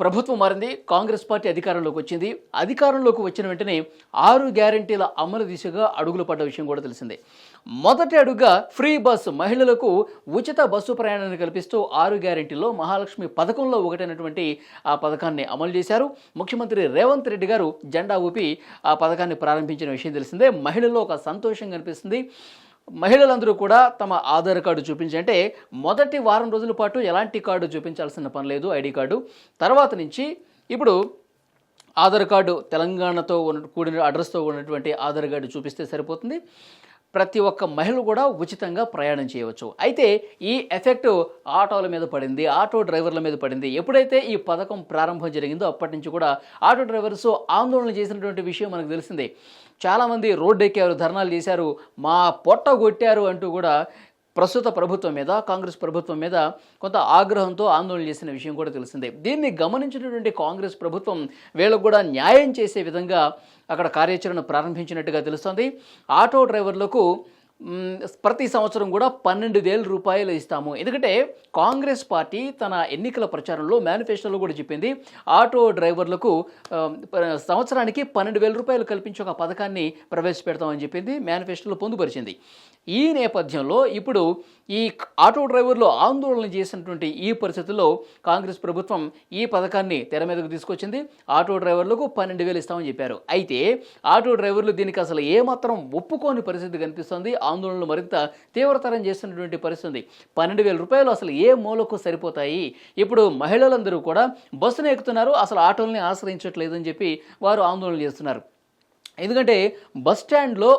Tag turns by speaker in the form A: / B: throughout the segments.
A: ప్రభుత్వం మారింది కాంగ్రెస్ పార్టీ అధికారంలోకి వచ్చింది. అధికారంలోకి వచ్చిన వెంటనే ఆరు గ్యారంటీల అమలు దిశగా అడుగులు పడ్డ విషయం కూడా తెలిసిందే. మొదటి అడుగుగా ఫ్రీ బస్సు మహిళలకు ఉచిత బస్సు ప్రయాణాన్ని కల్పిస్తూ ఆరు గ్యారంటీలో మహాలక్ష్మి పథకంలో ఒకటైనటువంటి ఆ పథకాన్ని అమలు చేశారు. ముఖ్యమంత్రి రేవంత్ రెడ్డి గారు జెండా ఊపి ఆ పథకాన్ని ప్రారంభించిన విషయం తెలిసిందే. మహిళల్లో ఒక సంతోషం కనిపిస్తుంది. మహిళలందరూ కూడా తమ ఆధార్ కార్డు చూపించి అంటే మొదటి వారం రోజుల పాటు ఎలాంటి కార్డు చూపించాల్సిన పని లేదు ఐడి కార్డు. తర్వాత నుంచి ఇప్పుడు ఆధార్ కార్డు తెలంగాణతో ఉన్న కూడిన అడ్రస్తో ఉన్నటువంటి ఆధార్ కార్డు చూపిస్తే సరిపోతుంది. ప్రతి ఒక్క మహిళ కూడా ఉచితంగా ప్రయాణం చేయవచ్చు. అయితే ఈ ఎఫెక్ట్ ఆటోల మీద పడింది ఆటో డ్రైవర్ల మీద పడింది. ఎప్పుడైతే ఈ పథకం ప్రారంభం జరిగిందో అప్పటి నుంచి కూడా ఆటో డ్రైవర్స్ ఆందోళన చేసినటువంటి విషయం మనకు తెలిసిందే. చాలామంది రోడ్డు ఎక్కారు ధర్నాలు చేశారు మా పొట్ట కొట్టారు అంటూ కూడా ప్రస్తుత ప్రభుత్వం మీద కాంగ్రెస్ ప్రభుత్వం మీద కొంత ఆగ్రహంతో ఆందోళన చేసిన విషయం కూడా తెలిసిందే. దీన్ని గమనించినటువంటి కాంగ్రెస్ ప్రభుత్వం వీళ్ళకు కూడా న్యాయం చేసే విధంగా అక్కడ కార్యాచరణ ప్రారంభించినట్టుగా తెలుస్తోంది. ఆటో డ్రైవర్లకు ప్రతి సంవత్సరం కూడా పన్నెండు వేల రూపాయలు ఇస్తాము. ఎందుకంటే కాంగ్రెస్ పార్టీ తన ఎన్నికల ప్రచారంలో మేనిఫెస్టోలో కూడా చెప్పింది ఆటో డ్రైవర్లకు సంవత్సరానికి పన్నెండు వేల రూపాయలు కల్పించే ఒక పథకాన్ని ప్రవేశపెడతామని చెప్పింది మేనిఫెస్టోలో పొందుపరిచింది. ఈ నేపథ్యంలో ఇప్పుడు ఈ ఆటో డ్రైవర్లు ఆందోళన చేసినటువంటి ఈ పరిస్థితుల్లో కాంగ్రెస్ ప్రభుత్వం ఈ పథకాన్ని తెర మీదకు తీసుకొచ్చింది ఆటో డ్రైవర్లకు పన్నెండు వేలు ఇస్తామని చెప్పారు. అయితే ఆటో డ్రైవర్లు దీనికి అసలు ఏమాత్రం ఒప్పుకోని పరిస్థితి కనిపిస్తుంది ఆందోళనలు మరింత తీవ్రతరం చేస్తున్నటువంటి పరిస్థితి పన్నెండు వేల రూపాయలు అసలు ఏ మూలకు సరిపోతాయి? ఇప్పుడు మహిళలందరూ కూడా బస్సును ఎక్కుతున్నారు అసలు ఆటోల్ని ఆశ్రయించట్లేదని చెప్పి వారు ఆందోళన చేస్తున్నారు. ఎందుకంటే బస్ స్టాండ్లో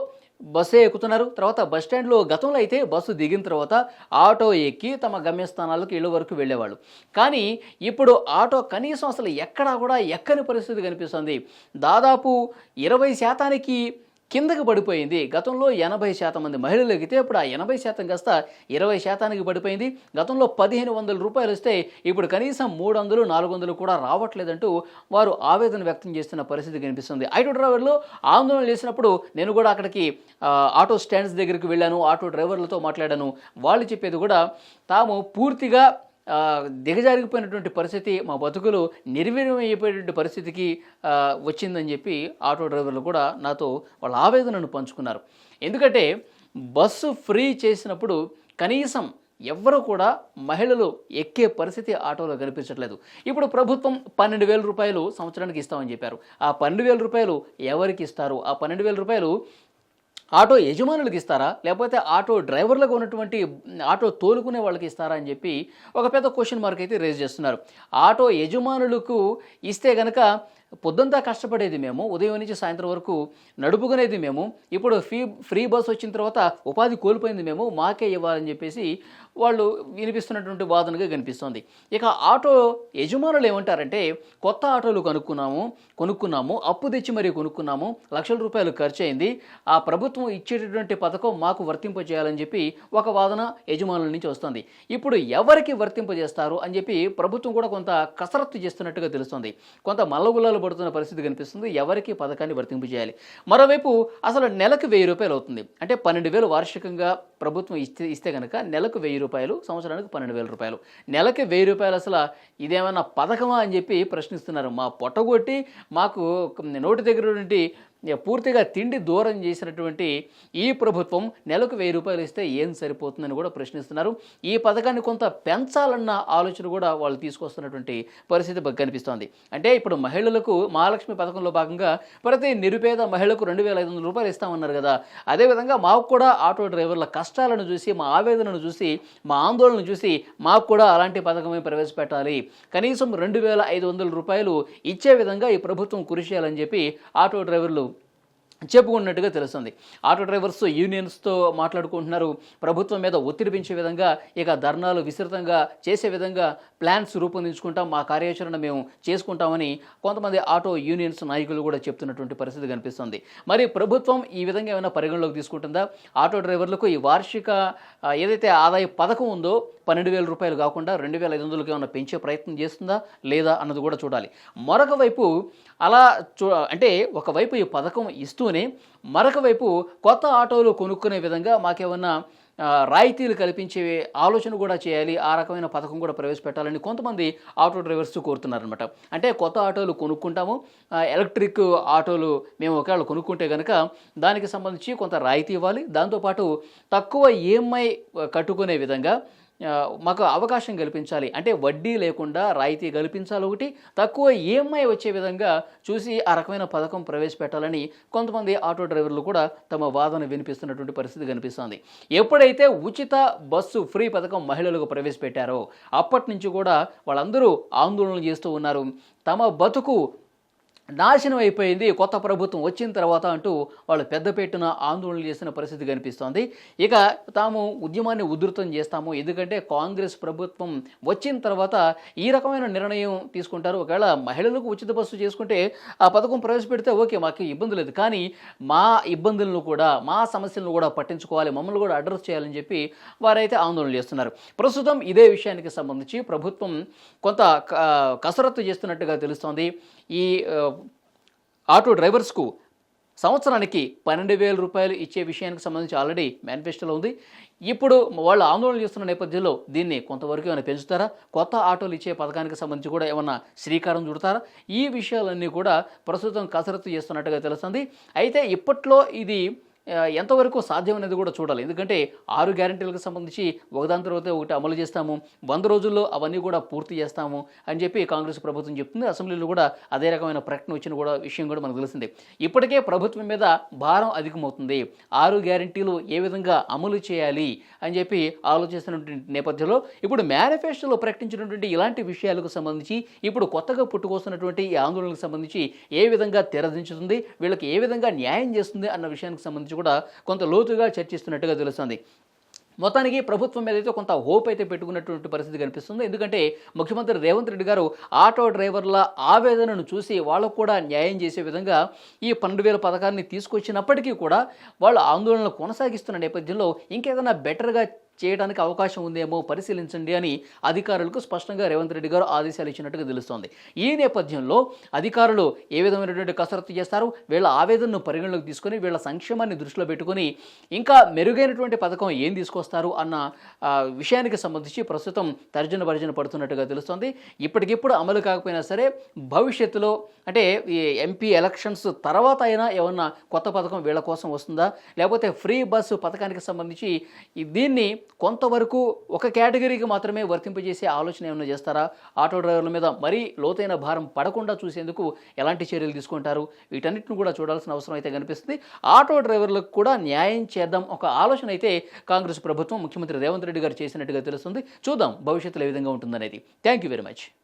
A: బస్సే ఎక్కుతున్నారు తర్వాత బస్ స్టాండ్లో గతంలో అయితే బస్సు దిగిన తర్వాత ఆటో ఎక్కి తమ గమ్యస్థానాలకు ఇళ్ళ వరకు వెళ్ళేవాళ్ళు. కానీ ఇప్పుడు ఆటో కనీసం అసలు ఎక్కడా కూడా ఎక్కని పరిస్థితి కనిపిస్తుంది. దాదాపు ఇరవై శాతానికి కిందకి పడిపోయింది. గతంలో ఎనభై శాతం మంది మహిళలు ఎగితే ఇప్పుడు ఆ ఎనభై శాతం కాస్త ఇరవై శాతానికి పడిపోయింది. గతంలో పదిహేను వందల రూపాయలు వస్తే ఇప్పుడు కనీసం మూడు వందలు నాలుగు వందలు కూడా రావట్లేదంటూ వారు ఆవేదన వ్యక్తం చేస్తున్న పరిస్థితి కనిపిస్తుంది. ఆటో డ్రైవర్లు ఆందోళన చేసినప్పుడు నేను కూడా అక్కడికి ఆటో స్టాండ్స్ దగ్గరికి వెళ్ళాను ఆటో డ్రైవర్లతో మాట్లాడాను. వాళ్ళు చెప్పేది కూడా తాము పూర్తిగా దిగజారిపోయినటువంటి పరిస్థితి మా బతుకులు నిర్వీర్యమైపోయేటువంటి పరిస్థితికి వచ్చిందని చెప్పి ఆటో డ్రైవర్లు కూడా నాతో వాళ్ళ ఆవేదనను పంచుకున్నారు. ఎందుకంటే బస్సు ఫ్రీ చేసినప్పుడు కనీసం ఎవ్వరూ కూడా మహిళలు ఎక్కే పరిస్థితి ఆటోలో కనిపించట్లేదు. ఇప్పుడు ప్రభుత్వం పన్నెండు వేల రూపాయలు సంవత్సరానికి ఇస్తామని చెప్పారు. ఆ పన్నెండు వేల రూపాయలు ఎవరికి ఇస్తారు? ఆ పన్నెండు వేల రూపాయలు ఆటో యజమానులకు ఇస్తారా? లేకపోతే ఆటో డ్రైవర్లకు ఉన్నటువంటి ఆటో తోలుకునే వాళ్ళకి ఇస్తారా అని చెప్పి ఒక పెద్ద క్వశ్చన్ మార్క్ అయితే రేజ్ చేస్తున్నారు. ఆటో యజమానులకు ఇస్తే గనక పొద్దుంతా కష్టపడేది మేము ఉదయం నుంచి సాయంత్రం వరకు నడుపుకునేది మేము. ఇప్పుడు ఫ్రీ ఫ్రీ బస్ వచ్చిన తర్వాత ఉపాధి కోల్పోయింది మేము మాకే ఇవ్వాలని చెప్పేసి వాళ్ళు వినిపిస్తున్నటువంటి వాదనగా కనిపిస్తోంది. ఇక ఆటో యజమానులు ఏమంటారంటే కొత్త ఆటోలు కనుక్కున్నాము కొనుక్కున్నాము అప్పు తెచ్చి మరీ కొనుక్కున్నాము లక్షల రూపాయలు ఖర్చు అయింది ఆ ప్రభుత్వం ఇచ్చేటటువంటి పథకం మాకు వర్తింపజేయాలని చెప్పి ఒక వాదన యజమానుల నుంచి వస్తుంది. ఇప్పుడు ఎవరికి వర్తింపజేస్తారు అని చెప్పి ప్రభుత్వం కూడా కొంత కసరత్తు చేస్తున్నట్టుగా తెలుస్తుంది. కొంత ఇబ్బందులు పడుతున్న పరిస్థితి కనిపిస్తుంది. ఎవరికి పథకాన్ని వర్తింపజేయాలి. మరోవైపు అసలు నెలకు వెయ్యి రూపాయలు అవుతుంది. అంటే పన్నెండు వేలు వార్షికంగా ప్రభుత్వం ఇస్తే ఇస్తే కనుక నెలకు వెయ్యి రూపాయలు సంవత్సరానికి పన్నెండు వేల రూపాయలు. నెలకి వెయ్యి రూపాయలు అసలు ఇదేమైనా పథకమా అని చెప్పి ప్రశ్నిస్తున్నారు. మా పొట్టగొట్టి మాకు నోటి దగ్గర నుండి పూర్తిగా తిండి దూరం చేసినటువంటి ఈ ప్రభుత్వం నెలకు వెయ్యి రూపాయలు ఇస్తే ఏం సరిపోతుందని కూడా ప్రశ్నిస్తున్నారు. ఈ పథకాన్ని కొంత పెంచాలన్న ఆలోచన కూడా వాళ్ళు తీసుకొస్తున్నటువంటి పరిస్థితి కనిపిస్తోంది. అంటే ఇప్పుడు మహిళలకు మహాలక్ష్మి పథకంలో భాగంగా ప్రతి నిరుపేద మహిళకు రెండు వేల ఐదు వందల రూపాయలు ఇస్తామన్నారు కదా. అదేవిధంగా మాకు కూడా ఆటో డ్రైవర్ల కష్టాలను చూసి మా ఆవేదనను చూసి మా ఆందోళనను చూసి మాకు కూడా అలాంటి పథకమే ప్రవేశపెట్టాలి. కనీసం రెండు వేల ఐదు వందల రూపాయలు ఇచ్చే విధంగా ఈ ప్రభుత్వం కృషి చేయాలని చెప్పి ఆటో డ్రైవర్లు చెప్పుకున్నట్టుగా తెలుస్తుంది. ఆటో డ్రైవర్స్ యూనియన్స్తో మాట్లాడుకుంటున్నారు. ప్రభుత్వం మీద ఒత్తిడి పెంచే విధంగా ఇక ధర్నాలు విస్తృతంగా చేసే విధంగా ప్లాన్స్ రూపొందించుకుంటాం. మా కార్యాచరణ మేము చేసుకుంటామని కొంతమంది ఆటో యూనియన్స్ నాయకులు కూడా చెప్తున్నటువంటి పరిస్థితి కనిపిస్తుంది. మరి ప్రభుత్వం ఈ విధంగా ఏమైనా పరిగణలోకి తీసుకుంటుందా? ఆటో డ్రైవర్లకు ఈ వార్షిక ఏదైతే ఆదాయ పథకం ఉందో పన్నెండు వేల రూపాయలు కాకుండా రెండు వేల ఐదు వందలకి ఏమైనా పెంచే ప్రయత్నం చేస్తుందా లేదా అన్నది కూడా చూడాలి. మరొక వైపు అలా చూ అంటే ఒకవైపు ఈ పథకం ఇస్తూ ఇస్తూనే మరొక వైపు కొత్త ఆటోలు కొనుక్కునే విధంగా మాకేమన్నా రాయితీలు కల్పించే ఆలోచన కూడా చేయాలి ఆ రకమైన పథకం కూడా ప్రవేశపెట్టాలని కొంతమంది ఆటో డ్రైవర్స్ కోరుతున్నారనమాట అంటే కొత్త ఆటోలు కొనుక్కుంటాము ఎలక్ట్రిక్ ఆటోలు మేము ఒకవేళ కొనుక్కుంటే కనుక దానికి సంబంధించి కొంత రాయితీ ఇవ్వాలి. దాంతోపాటు తక్కువ ఈఎంఐ కట్టుకునే విధంగా మాకు అవకాశం కల్పించాలి. అంటే వడ్డీ లేకుండా రాయితీ కల్పించాలి ఒకటి. తక్కువ ఈఎంఐ వచ్చే విధంగా చూసి ఆ రకమైన పథకం ప్రవేశపెట్టాలని కొంతమంది ఆటో డ్రైవర్లు కూడా తమ వాదన వినిపిస్తున్నటువంటి పరిస్థితి కనిపిస్తోంది. ఎప్పుడైతే ఉచిత బస్సు ఫ్రీ పథకం మహిళలకు ప్రవేశపెట్టారో అప్పటి నుంచి కూడా వాళ్ళందరూ ఆందోళనలు చేస్తూ ఉన్నారు. తమ బతుకు నాశనం అయిపోయింది కొత్త ప్రభుత్వం వచ్చిన తర్వాత అంటూ వాళ్ళు పెద్దపెట్టున ఆందోళన చేసిన పరిస్థితి కనిపిస్తోంది. ఇక తాము ఉద్యమాన్ని ఉధృతం చేస్తాము. ఎందుకంటే కాంగ్రెస్ ప్రభుత్వం వచ్చిన తర్వాత ఈ రకమైన నిర్ణయం తీసుకుంటారు. ఒకవేళ మహిళలకు ఉచిత బస్సు చేసుకుంటే ఆ పథకం ప్రవేశపెడితే ఓకే మాకు ఇబ్బంది లేదు. కానీ మా ఇబ్బందులను కూడా మా సమస్యలను కూడా పట్టించుకోవాలి. మమ్మల్ని కూడా అడ్రస్ చేయాలని చెప్పి వారైతే ఆందోళన చేస్తున్నారు. ప్రస్తుతం ఇదే విషయానికి సంబంధించి ప్రభుత్వం కొంత క- కసరత్తు చేస్తున్నట్టుగా తెలుస్తోంది. ఈ ఆటో డ్రైవర్స్కు సంవత్సరానికి పన్నెండు వేల రూపాయలు ఇచ్చే విషయానికి సంబంధించి ఆల్రెడీ మేనిఫెస్టోలో ఉంది. ఇప్పుడు వాళ్ళు ఆందోళన చేస్తున్న నేపథ్యంలో దీన్ని కొంతవరకు ఏమైనా పెంచుతారా? కొత్త ఆటోలు ఇచ్చే పథకానికి సంబంధించి కూడా ఏమైనా శ్రీకారం చుడతారా? ఈ విషయాలన్నీ కూడా ప్రస్తుతం కసరత్తు చేస్తున్నట్టుగా తెలుస్తుంది. అయితే ఇప్పట్లో ఇది ఎంతవరకు సాధ్యం అనేది కూడా చూడాలి. ఎందుకంటే ఆరు గ్యారెంటీలకు సంబంధించి ఒకదాని తర్వాత ఒకటి అమలు చేస్తాము. వంద రోజుల్లో అవన్నీ కూడా పూర్తి చేస్తాము అని చెప్పి కాంగ్రెస్ ప్రభుత్వం చెప్తుంది. అసెంబ్లీలో కూడా అదే రకమైన ప్రకటన వచ్చిన కూడా విషయం కూడా మనకు తెలిసిందే. ఇప్పటికే ప్రభుత్వం మీద భారం అధికమవుతుంది. ఆరు గ్యారెంటీలు ఏ విధంగా అమలు చేయాలి అని చెప్పి ఆలోచిస్తున్నటువంటి నేపథ్యంలో ఇప్పుడు మేనిఫెస్టోలో ప్రకటించినటువంటి ఇలాంటి విషయాలకు సంబంధించి ఇప్పుడు కొత్తగా పుట్టుకొస్తున్నటువంటి ఈ ఆందోళనకు సంబంధించి ఏ విధంగా తెరదించుతుంది వీళ్ళకి ఏ విధంగా న్యాయం చేస్తుంది అన్న విషయానికి సంబంధించి కూడా కొంత లోతుగా చర్చిస్తున్నట్టుగా తెలుస్తుంది. మొత్తానికి ప్రభుత్వం మీద అయితే కొంత హోప్ అయితే పెట్టుకున్నటువంటి పరిస్థితి కనిపిస్తుంది. ఎందుకంటే ముఖ్యమంత్రి రేవంత్ రెడ్డి గారు ఆటో డ్రైవర్ల ఆవేదనను చూసి వాళ్ళకు కూడా న్యాయం చేసే విధంగా ఈ పన్నెండు వేల పథకాన్ని తీసుకొచ్చినప్పటికీ కూడా వాళ్ళు ఆందోళనలు కొనసాగిస్తున్న నేపథ్యంలో ఇంకేదైనా బెటర్గా చేయడానికి అవకాశం ఉందేమో పరిశీలించండి అని అధికారులకు స్పష్టంగా రేవంత్ రెడ్డి గారు ఆదేశాలు ఇచ్చినట్టుగా తెలుస్తోంది. ఈ నేపథ్యంలో అధికారులు ఏ విధమైనటువంటి కసరత్తు చేస్తారు? వీళ్ళ ఆవేదనను పరిగణలోకి తీసుకొని వీళ్ళ సంక్షేమాన్ని దృష్టిలో పెట్టుకొని ఇంకా మెరుగైనటువంటి పథకం ఏం తీసుకొస్తారు అన్న విషయానికి సంబంధించి ప్రస్తుతం తర్జన భర్జన పడుతున్నట్టుగా తెలుస్తోంది. ఇప్పటికిప్పుడు అమలు కాకపోయినా సరే భవిష్యత్తులో అంటే ఈ ఎంపీ ఎలక్షన్స్ తర్వాత అయినా ఏమన్నా కొత్త పథకం వీళ్ళ కోసం వస్తుందా? లేకపోతే ఫ్రీ బస్సు పథకానికి సంబంధించి దీన్ని కొంతవరకు ఒక కేటగిరీకి మాత్రమే వర్తింపజేసే ఆలోచన ఏమైనా చేస్తారా? ఆటో డ్రైవర్ల మీద మరీ లోతైన భారం పడకుండా చూసేందుకు ఎలాంటి చర్యలు తీసుకుంటారు? వీటన్నిటిని కూడా చూడాల్సిన అవసరం అయితే కనిపిస్తుంది. ఆటో డ్రైవర్లకు కూడా న్యాయం చేద్దాం ఒక ఆలోచన అయితే కాంగ్రెస్ ప్రభుత్వం ముఖ్యమంత్రి రేవంత్ రెడ్డి గారు చేసినట్టుగా తెలుస్తుంది. చూద్దాం భవిష్యత్తులో ఏ విధంగా ఉంటుందనేది. Thank you very much